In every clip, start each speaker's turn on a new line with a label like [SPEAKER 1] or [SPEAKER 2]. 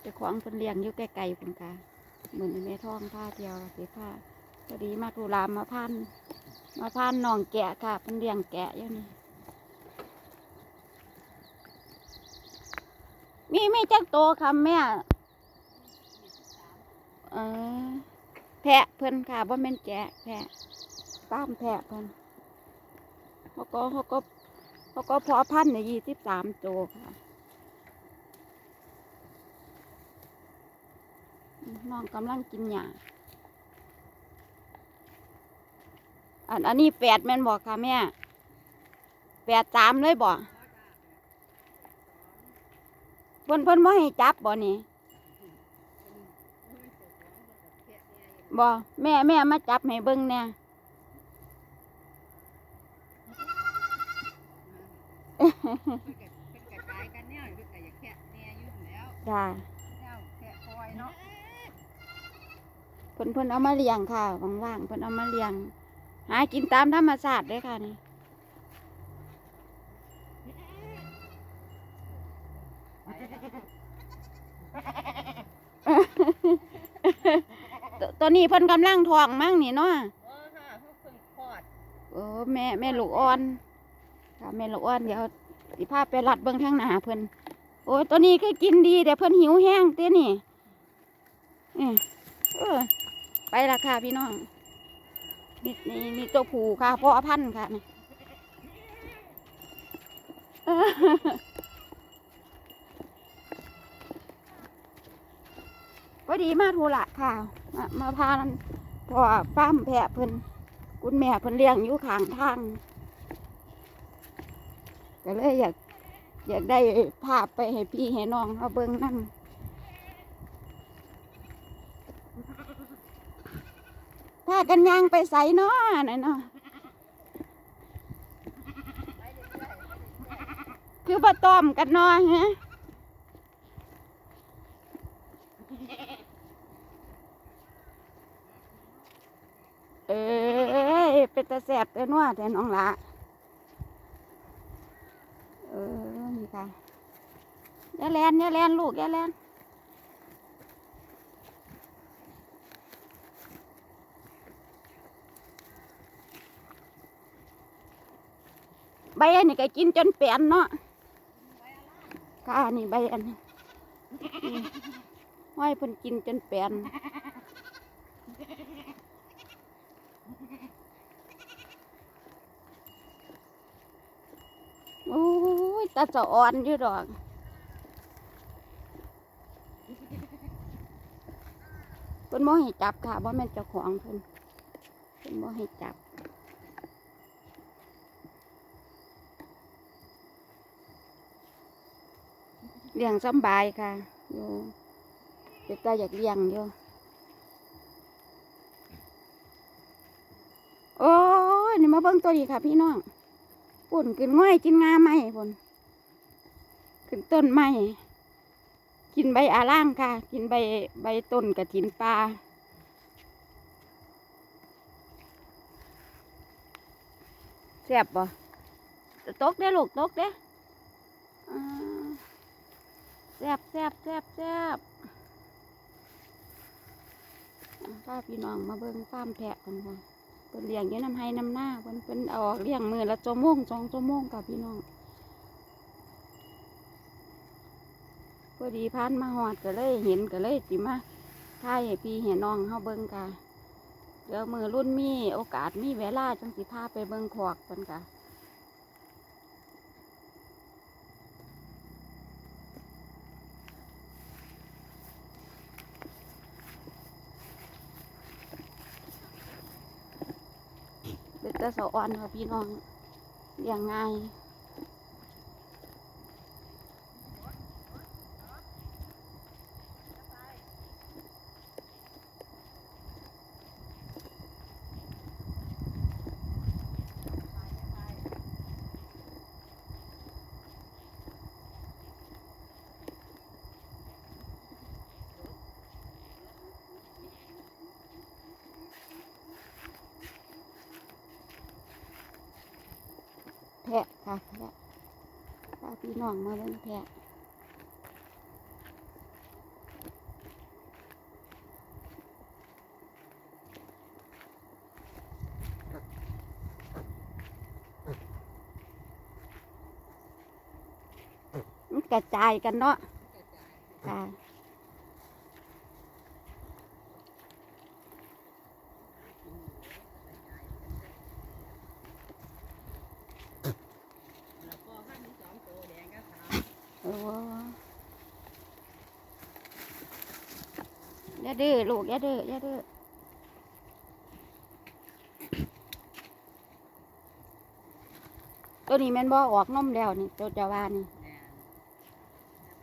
[SPEAKER 1] เจ้าของคนเลี้ยงอยู่ใกลๆพุ่นค่ะเหมือนแม่ท้องผ้าเที่ยวเสียผ้าพอดีมาทุรามมาพันมาพันน้องแกะค่ะเป็นเลี้ยงแกะอยู่นี่มีมีจักโตค่ะแม่เออแพะเพิ่นค่ะว่าแม่นแกะแพะป้ามแพะเพิ่นเขาก็เขาก็เขาก็เพอพันในยี่สิบสามโตค่ะ น้องกำลังกินหญ้าอันอันนี้แปดแม่นบอกค่ะแม่แปดสามเลยบ่เพิ่นเพิ่นบ่ให้จับบ่นี่บ่แม่แม่มาจับให้เบิ่งแหน่
[SPEAKER 2] เพิ่นก็เพิ่นก็ขายกันแนวเพิ่นก็อยากแค่แน่อยู่แล้ว
[SPEAKER 1] จ้า
[SPEAKER 2] แนวแค่คอยเนาะ
[SPEAKER 1] เพิ่นเพิ่นเอามาเลี้ยงค่ะว่างๆเพิ่นเอามาเลี้ยง หากินตามธรรมชาติเลยค่ะนี่ตตัวนี้เพิ่นกำลังท้องมั้งนี่เนาะ
[SPEAKER 2] เออค่ะเพิ่นเพิ่งคลอด
[SPEAKER 1] โอ้แม่แม่ลูกอ่อนค่ะแม่ลูกอ่อนเดี๋ยวสิพาไปรัดเบิ่งทางหน้าเพิ่นโอ้ยตัวนี้ก็กินดีแต่เพิ่นหิวแห้งเต้นี่เออเออ ไปละค่ะพี่น้องนี่นี่นี่ตัวผูค่ะพ่อพันธุ์ค่ะนี่เออพอดีมาธุระค่ะ มามาพานันพ่อป้ามแพะเพิ่นคุณแม่เพิ่นเลี้ยงอยู่ข้างทางก็เลยอยากอยากได้ภาพไปให้พี่ให้น้องเขาเบิ่งนั่ง พากันย่างไปใส่เนาะนั่นเนาะคือบ่ต้อมกันเนาะฮะเอ้ยเป็นตาแสบแต่นัวแต่น้องละเออนี่ค่ะอย่าแลนอย่าแลนลูกอย่าแลน ใบอันนี้ก็กินจนเปลี่ยนเนาะค่ะนี่ใบอันนี้ห้อยเพิ่นกินจนเปลี่ยนโอ้ยตาจะอ่อนอยู่ดอกเพิ่นบ่ให้จับค่ะบ่แม่นเจ้าของเพิ่นเพิ่นบ่ให้จับ เลี้ยงสำบายค่ะอยู่เด็กตาอยากเลี้ยงอยู่โอ้ยนี่มาเบิ่งตัวนี้ค่ะ พี่น้องปุ่นกินง่อยกินงาไม้ปุ่นขึ้นต้นไม้กินใบอาล่างค่ะ กินใบใบต้นกระถินปลาแซ่บบ่ตกได้ลูกตกได้อ่า แซบแซบแซบแซบอ่าพพี่น้องมาเบิ่งฟาร์มแพะกันค่ะเพิ่นเลี้ยงอยู่น้ำไห้น้ำหน้าเพิ่นเพิ่นออกเลี้ยงมือละชั่วงสองชั่วโมงกับพี่น้องพอดีพานมาหอดก็เลยเห็นก็เลยสิมาถ่ายให้พี่ให้น้องเฮาเบิ่งกะเดี๋ยวมือรุ่นมีโอกาสมีเวลาจังสิพาไปเบิ่งขอกเพิ่ะ เป็นตะสะอ่อนค่ะพี่น้องเลี้ยงง่าย แพะค่ะแพะตาพี่น้องมาเล่นแพะกระจายกันเนาะค่ะ
[SPEAKER 2] อ
[SPEAKER 1] ย่าดื้อลูกอย่าดื้ออย่าดื้อตัวนี้แม่นบ่ออกนมแล้วนี่ตัวจะว่านี่
[SPEAKER 2] แม่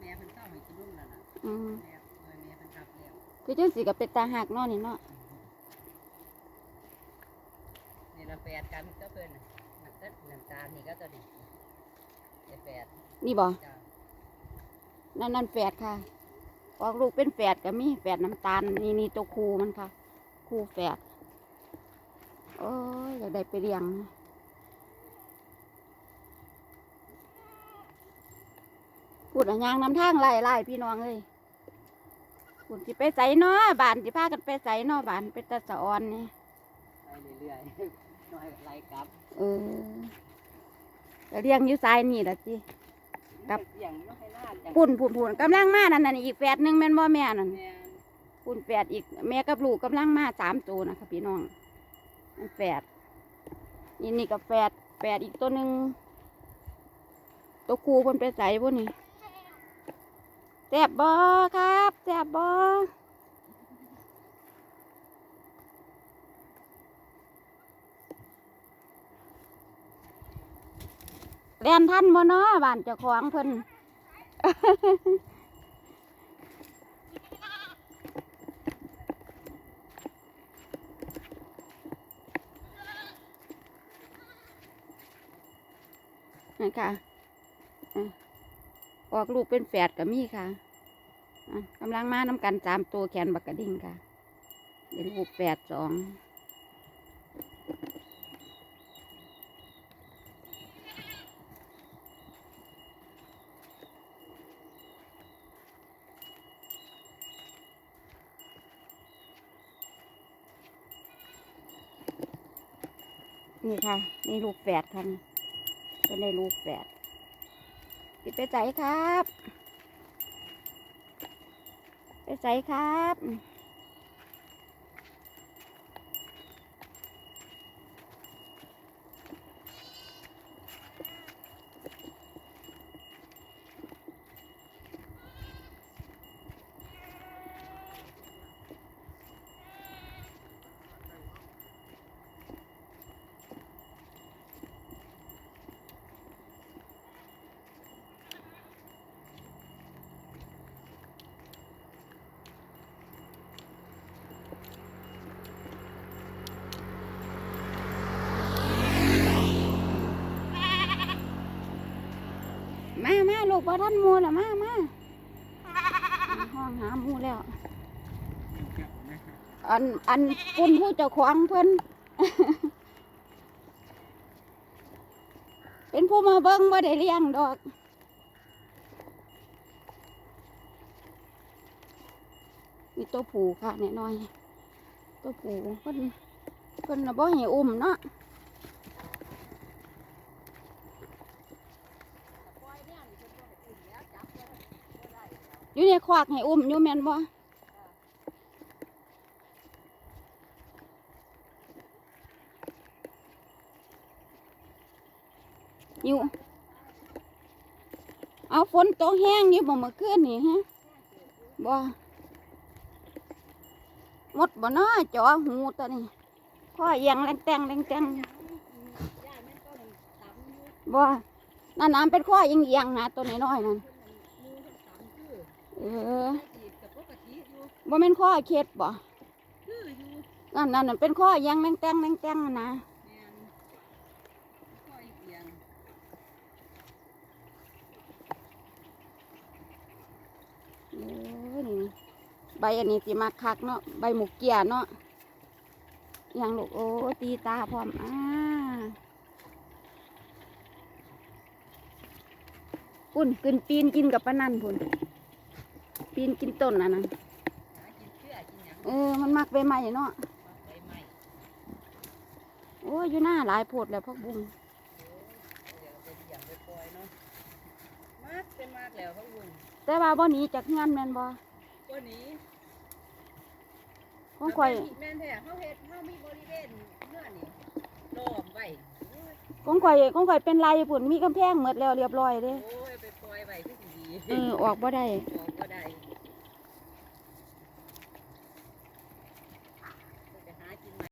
[SPEAKER 2] แม่เป็นเต้าให้กินนุ่มแล้วล่ะ
[SPEAKER 1] อืม
[SPEAKER 2] แม่โดยแม่เป็นทับแล้ว
[SPEAKER 1] คือจังสิกับเป็นตาหักเนาะนี่เนาะ
[SPEAKER 2] นี่เราแปดกันก็เพิ่นน่ะมันก็น้ำตาลนี่ก็ตัวนี้ไอ้แปด
[SPEAKER 1] นี่บ่
[SPEAKER 2] จ้า
[SPEAKER 1] นั่นนั่นแฝดค่ะ ออกลูกเป็นแฝดก็มีแฝดน้ำตาลนี่นี่ตัวครูมันค่ะครูแฝดโอ้ยอยากได้ไปเลี้ยงนะพูดอะยางนำทางไล่ไล่พี่น้องเลยพูดสิไปใส่เนาะบานสิพากันไปใส่เนาะบานเป็นตาสะออนนี่
[SPEAKER 2] ไปเรื่อยๆน้อยไล่กลับ
[SPEAKER 1] เออก็เลี้ยงอยู่ซ้ายนี่ละจิ ครับ
[SPEAKER 2] เสียงน้อยหน้าจัง
[SPEAKER 1] ปุ่นปุ่นปุ่นกำลังมานั่นนั่นอีกแฝดหนึ่งแม่นบ่แม่นั่น
[SPEAKER 2] แม่น
[SPEAKER 1] คุณแฝดอีกแม่กับลูกกำลังมาสามตัวนะคะพี่น้องมันแฝดนี่นี่กับแฝดแฝดอีกตัวหนึ่งตัวครูคนไปใส่พวกนี้แซบบ่ครับแซบบ่ เรียนท่านบ่เนาะบ้านเจ้าของเพิ่นนี่ค่ะออกลูกเป็นแฝดกับมีค่ะอะกำลังมาน้ำกันสามตัวแขนบักกระดิ่งค่ะ เป็นลูกแฝดสอง นี่ค่ะ นี่ลูกแฝดค่ะนี่เป็นได้ลูกแฝดปิดไปใจครับ ไปใจครับ มามาท่านมูละมามาห้องหาหมูแล้ว อันอันคุณผู้เจ้าของเพิ่นเป็นผู้มาเบิ้งบ่ได้เลี้ยงดอกมีตัวผูค่ะแน่น้อยตัวผูเพิ่นเพิ่นนะบ่ให้อุ้มเนาะ
[SPEAKER 2] ปล่อยเนี่ยนี่เพิ่นบ่ให้อุ้มแล้วจับแล้วบ่ได้แล้ว
[SPEAKER 1] อยู่ในควักให้อุ้มอยู่แม่นบ่อยู่เอาฝนตกแห้งอยู่บ่เมื่อคืนนี่ฮะบ่หมดบ่น้อจอหูตัวนี้ข้อเอียงแรงแตงแรงแตง
[SPEAKER 2] ย่าแม่นต้นตำอยู่
[SPEAKER 1] บ่นั่นน้ำเป็นข้อเอียงเอียงนะตัวน้อยๆนั่น
[SPEAKER 2] เพิ่นนั่น เพิ่นตำคือ
[SPEAKER 1] ออ
[SPEAKER 2] จีบกับปกติอยู่
[SPEAKER 1] บ่แม่นข้อเค็ดบ่นั่นนั่นเป็นข้อเอียงแรงแตงแรงแตงนะใบอันนี้สิมาคักเนาะใบหมูเกียเนาะอหยังลูกโอ้ตีตาพร้อมอ่าปุ่นขึ้นปีนกินกับปะนันพุ่น ปีนกินต้นอันนั้น
[SPEAKER 2] หากินเชื่อกินหยัง
[SPEAKER 1] เออ มันมักใบไม้เนาะ
[SPEAKER 2] ใบไม้
[SPEAKER 1] โอ้ยอยู่หน้าหลายโพดแล้วพักบุ้ง
[SPEAKER 2] เดี๋ยวไปเลี้ยงไปปล่อยเนาะมามากเป็นมากแล้วเขาวุ่น
[SPEAKER 1] แต่ว่าบ่หนีจากงานแม่นบ่
[SPEAKER 2] ตัวนี้
[SPEAKER 1] ของข่อย
[SPEAKER 2] แม่นแท้เขาเฮ็ดเขามีบริเวณเนื้อนี่ล้อมไว้โอ้ย
[SPEAKER 1] ของข่อยของข่อยเป็นไรพุ่นมีกำแพงหมดแล้วเรียบร้อยเด้
[SPEAKER 2] โอ้ยไปปล่อยไว้ที่สิดี
[SPEAKER 1] เออออกบ่ได้
[SPEAKER 2] อ